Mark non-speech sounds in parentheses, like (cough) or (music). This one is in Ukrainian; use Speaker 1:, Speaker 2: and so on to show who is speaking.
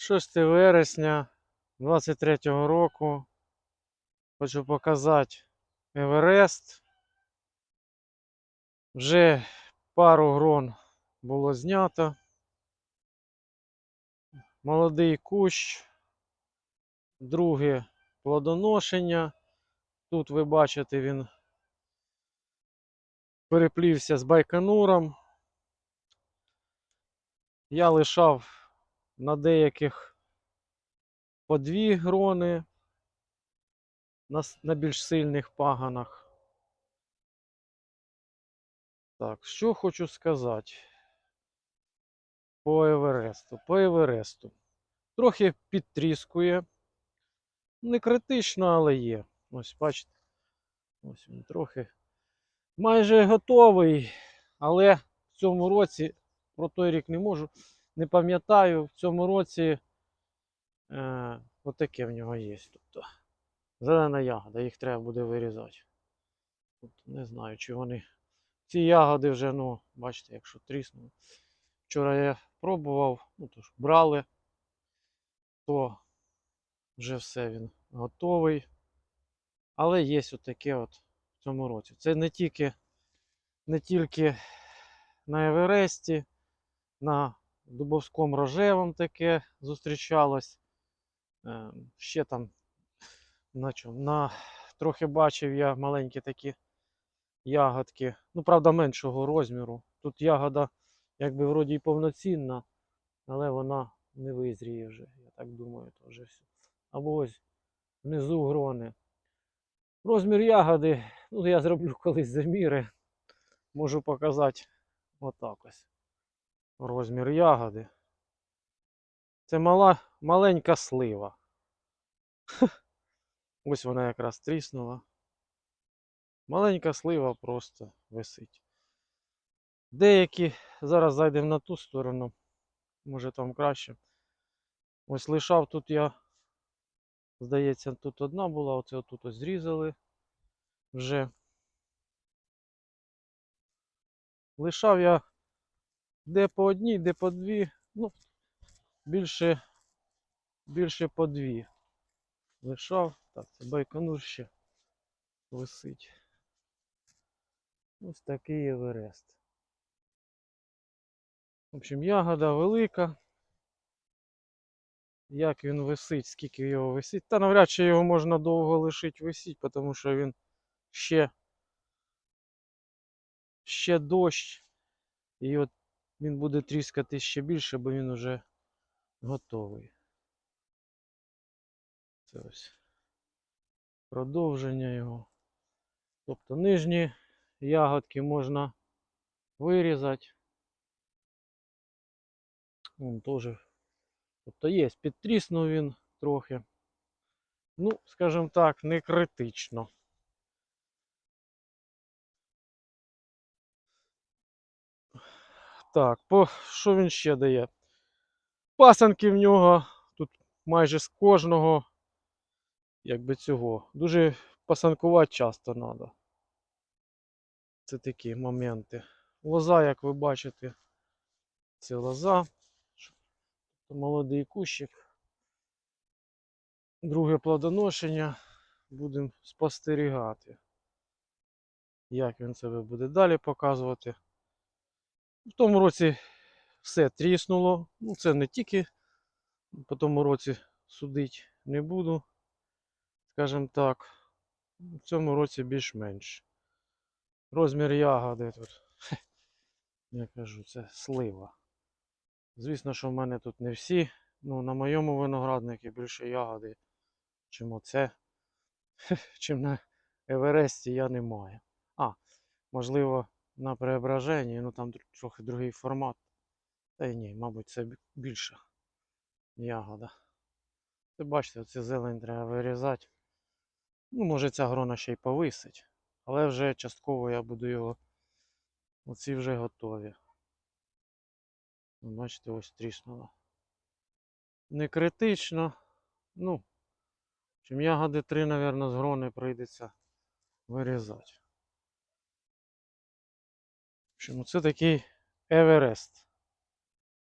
Speaker 1: 6 вересня 23-го року. Хочу показати Еверест. Вже пару грон було знято. Молодий кущ, друге плодоношення. Тут ви бачите, він переплівся з байконуром. Я лишав на деяких по дві грони на, на більш сильних паганах. Так, що хочу сказати по Евересту. По Евересту. Трохи підтріскує. Не критично, але є. Ось, бачите. Ось він трохи майже готовий. Але в цьому році, про той рік не можу, не пам'ятаю, в цьому році е, отаке в нього є. Тобто зелена ягода, їх треба буде вирізати. Тобто, не знаю, чи вони. Ці ягоди вже, ну, бачите, якщо тріснули. Вчора я пробував, ну то ж брали, то вже все він готовий. Але є отаке от в цьому році. Це не тільки, не тільки на Евересті, на Дубовському рожевому таке зустрічалось. Е, Ще там на чому? На трохи бачив я маленькі такі ягодки. Ну, правда, меншого розміру. Тут ягода, якби вроді і повноцінна, але вона не визріє вже, я так думаю, то вже все. Або ось внизу грони. Розмір ягоди, ну я зроблю колись заміри. Можу показати отак ось. Розмір ягоди. Це мала, маленька слива. (laughs) Ось вона якраз тріснула. Маленька слива просто висить. Деякі, зараз зайдемо на ту сторону, може там краще. Ось лишав тут я, здається, тут одна була, оце отут ось зрізали вже. Лишав я де по одній, де по дві, ну, більше, більше по дві. Лишав. Так, це байконур ще висить. Ось такий Еверест. В общем, ягода велика. Як він висить, скільки його висить. Та навряд чи його можна довго лишити висіть, тому що він ще, ще дощ. І от він буде тріскати ще більше, бо він вже готовий. Це ось продовження його. Тобто нижні ягодки можна вирізати. Вон теж. Тобто є, підтріснув він трохи. Ну, скажімо так, не критично. Так, по що він ще дає? Пасанки в нього тут майже з кожного, якби цього. Дуже пасанкувати часто треба. Це такі моменти. Лоза, як ви бачите, це лоза. Тобто Молодий кущик. Друге плодоношення. Будемо спостерігати. Як він себе буде далі показувати. В тому році все тріснуло. Ну, це не тільки по тому році судить не буду, скажімо так. В цьому році більш-менш. Розмір ягоди тут. (laughs) Я кажу, це слива. Звісно, що в мене тут не всі. Ну, на моєму винограднику більше ягоди, чим оце. (laughs) Чим на Евересті я не маю. А, можливо, на преображенні, ну там трохи другий формат. Та й ні, мабуть, це більша ягода. Ви бачите, оце зелень треба вирізати. Ну, може ця грона ще й повисить. Але вже частково я буду його. Оці вже готові. Бачите, ось тріснуло. Не критично. Ну, чим ягоди три, мабуть, з грони прийдеться вирізати. Общем, це такий Еверест.